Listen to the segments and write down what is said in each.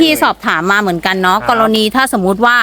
พี่ๆสอบถามมาเหมือนกันเนาะครับ กรณีถ้าสมมุติว่า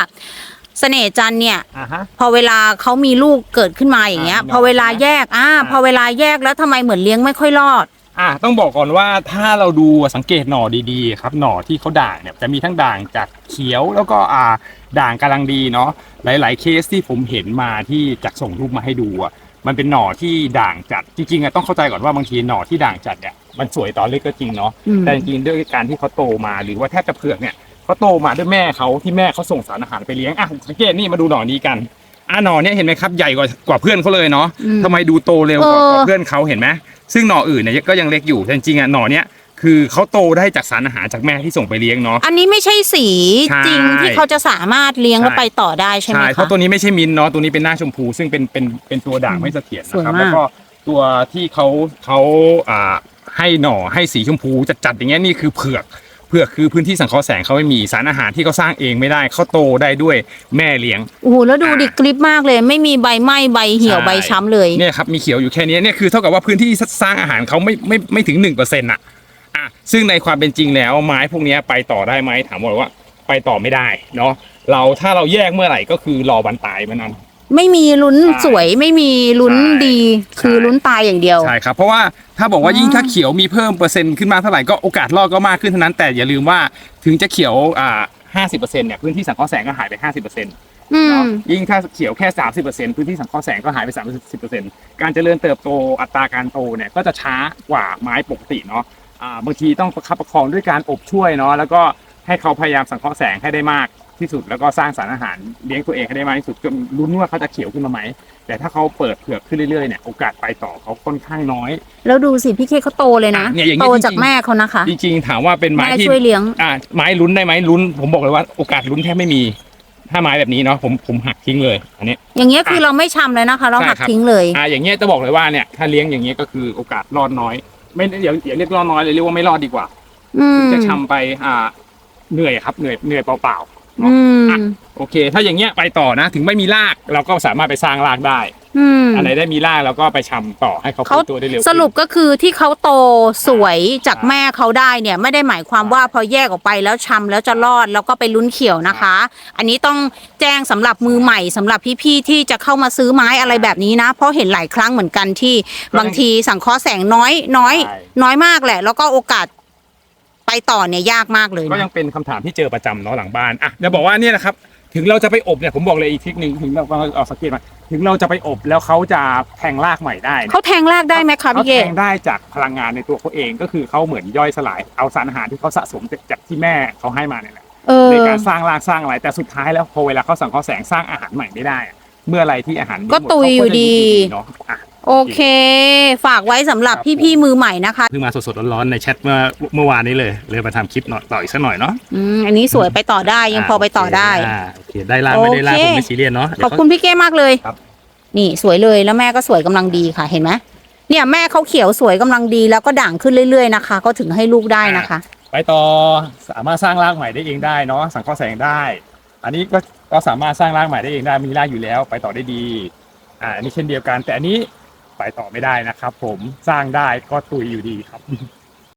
เสน่ห์จันทร์เนี่ย อ่าฮะ พอเวลาเขามีลูกเกิดขึ้นมาอย่างเงี้ย อ่ามีหนอนพอเวลาแยกอ่าอ่า พอเวลาแยกแล้วทำไมเหมือนเลี้ยงไม่ค่อยรอด อะต้องบอกก่อนว่าถ้าเราดูสังเกตหน่อดีๆครับหน่อที่เขาด่างเนี่ยจะมีทั้งด่างจากเขียวแล้วก็อ่าด่างกำลังดีเนาะหลายๆเคสที่ผมเห็นมาที่จากส่งรูปมาให้ดูอะ มันเป็นหน่อที่ด่างจัด จริงๆอะต้องเข้าใจก่อนว่าบางทีหน่อที่ด่างจัดเนี่ยมันสวยตอนเล็กก็จริงเนาะอืมแต่จริงๆด้วยการที่เขาโตมาหรือว่าแทบจะเผือกเนี่ยเขาโตมาด้วยแม่เขาที่แม่เขาส่งสารอาหารไปเลี้ยงอะสังเกตนี่มาดูหน่อนี้กันอะหน่อเนี่ยเห็นไหมครับใหญ่กว่ากว่าเพื่อนเขาเลยเนาะอืมทำไมดูโตเร็วกว่าเออกว่าเพื่อนเขาเห็นไหมซึ่งหน่ออื่นเนี่ยก็ยังเล็กอยู่แต่จริงๆอะหน่อเนี้ย คือเขาโตได้จากสารอาหารจากแม่ที่ส่งไปเลี้ยงเนาะ อันนี้ไม่ใช่สีใช่ จริงที่เขาจะสามารถเลี้ยงแล้วใช่ไปต่อได้ใช่ไหมใช่เพคะ ราะตัวนี้ไม่ใช่มินท์เนาะตัวนี้เป็นหน้าชมพู ซึ่งเป็นเป็นเป็นตัวด่างไม่เสถียรนะครับ สวยมาก แล้วก็ตัวที่เขาเขาอ่าให้หน่อให้สีชมพูจัดๆอย่างเงี้ยนี่คือเผือกเผือกคือพื้นที่สังเคราะห์แสงเขาไม่มีสารอาหารที่เขาสร้างเองไม่ได้เขาโตได้ด้วยแม่เลี้ยง โอ้โหแล้วดูดิกริบมากเลย ไม่มีใบไหม้ใบเหี่ยวใช่ ใบช้ำเลย เนี่ยครับมีเขียวอยู่แค่นี้เนี่ยคือเท่ากับว่าพื้นที่สร้างอาหารเขาไม่ไม่ไม่ถึง1%อะ อะซึ่งในความเป็นจริงแล้วไม้พวกเนี้ยไปต่อได้ไหมถามว่าว่า ไปต่อไม่ได้เนาะเราถ้าเราแยกเมื่อไหร่ก็คือรอวันตายมันนั้น ไม่มีลุ้นใช่สวยไม่มีลุ้นใช่ดีคือใช่ลุ้นตายอย่างเดียวใช่ครับ เพราะว่าถ้าบอกว่าอ๋อยิ่งถ้าเขียวมีเพิ่มเปอร์เซ็นต์ขึ้นมาเท่าไหร่ก็โอกาสรอดก็มากขึ้นเท่านั้นแต่อย่าลืมว่าถึงจะเขียวอ่าห้าสิบเปอร์เซ็นต์เนี่ยพื้นที่สังเคราะห์แสงก็หายไปห้าสิบเปอร์เซ็นต์อืมเนาะยิ่งถ้าเขียวแค่สามสิบเปอร์เซ็นต์พื้นที่สังเคราะห์แสงก็หายไปสามสิบเปอร์เซ็นต์การเจริญเติบโตอัตราการโตเนี่ยก็จะช้ากว่าไม้ปกติเนาะอ่า บางทีต้องประคับประคองด้วยการอบช่วยเนาะแล้วก็ให้เขาพยายามสังเคราะห์แสงให้ได้มากที่สุดแล้วก็สร้างสารอาหารเลี้ยงตัวเองให้ได้มากที่สุดจนลุ้นว่าเขาจะเขียวขึ้นมาไหม แต่ถ้าเขาเปิดเผือกขึ้นเรื่อยๆเนี่ยโอกาสไปต่อเขาค่อนข้างน้อย แล้วดูสิพี่เคเขาโตเลยนะอะเนี่ยอย่างนี้โตจริงๆจากแม่เขานะคะจริงๆถามว่าเป็นไม้แม่ที่ช่วยเลี้ยงอ่าไม้ลุ้นได้ไหมลุ้น ผมบอกเลยว่าโอกาสลุ้นแทบไม่มีถ้าไม้แบบนี้เนาะผมผมหักทิ้งเลย อันนี้ อย่างเงี้ยคือเราไม่ชำเลยนะคะ เราใช่หักครับทิ้งเลยอ่าอย่างเงี้ยจะบอกเลยว่าเนี่ยถ้าเลี้ยงอย่างเงี้ยก็คือโอกาสรอดน้อย ไม่อย่าอย่าเรียกรอดน้อยเลยเรียกว่าไม่รอดดีกว่าอืมจะชำไปอ่า เหนื่อยครับ เหนื่อยเหนื่อยเปล่าๆเนาะอืมอะโอเค ถ้าอย่างเงี้ยไปต่อนะ ถึงไม่มีรากเราก็สามารถไปสร้างรากได้ อืมอันไหนได้มีรากเราก็ไปชำต่อให้เขาเขาฟื้นตัวได้เร็วขึ้น สรุปก็คือที่เขาโตสวยจากแม่เขาได้เนี่ย ไม่ได้หมายความว่าพอแยกออกไปแล้วชำแล้วจะรอดแล้วก็ไปลุ้นเขียวนะคะ อันนี้ต้องแจ้งสำหรับมือใหม่สำหรับพี่ๆที่จะเข้ามาซื้อไม้อะไรแบบนี้นะ เพราะเห็นหลายครั้งเหมือนกันที่บางทีสังเคราะห์แสงน้อยน้อย ใช่ น้อยมากแหละ แล้วก็โอกาสไปต่อเนี่ยยากมากเลยก็ยันะงเป็นคำถามที่เจอประจำเนาะหลังบ้านอะจะบอกว่าเนี่ยนะครับ ถึงเราจะไปอบเนี่ยผมบอกเลยอีกทริคหนึ่งถึงเราเอาสังเกตมาถึงเราจะไปอบแล้วเขาจะแทงรากใหม่ได้เนี่ยเขาแทงรากได้ไหมคะเขาพี่เกแทงได้จากพลังงานในตัวเขาเองก็คือเขาเหมือนย่อยสลายเอาสารอาหารที่เขาสะสมจากที่แม่เขาให้มาเนี่ยแหละเออในการสร้างรากสร้างอะไรแต่สุดท้ายแล้วพอเวลาเขาสังเคราะห์แสงสร้างอาหารใหม่ไม่ได้อะเมื่ออะไรที่อาหารมีหมก็ตุยอยู่ดีเขาก็จะเนาะอะ โอเค ฝากไว้สำหรับครับพี่ๆมือใหม่นะคะเพิ่งมาสดๆร้อนๆในแชทเมื่อเมื่อวานนี้เลยเลยมาทำคลิปหน่อยต่ออีกสักหน่อยเนาะอืมอันนี้สวยไปต่อได้ยังพอไปต่อได้อ่าโอเคได้รากไม่ได้รากโอเค ผมไม่ซีเรียสเนาะเดี๋ขยอบวเขาคุณพี่เก้มากเลย ครับ นี่สวยเลยแล้วแม่ก็สวยกำลังดีค่ะเห็นไหมเนี่ยแม่เขาเขียวสวยกำลังดีแล้วก็ด่างขึ้นเรื่อยๆนะคะ ก็ถึงให้ลูกได้นะคะ ไปต่อสามารถสร้างรากใหม่ได้เองได้เนาะสังเคราะห์แสงได้ อันนี้ก็ก็สามารถสร้างรากใหม่ได้เองได้มีรากอยู่แล้ว ไปต่อได้ดีอ่าอันนี้เช่นเดียวกัน แต่อันนี้ ไปต่อไม่ได้นะครับผมสร้างได้ก็ตุยอยู่ดีครับ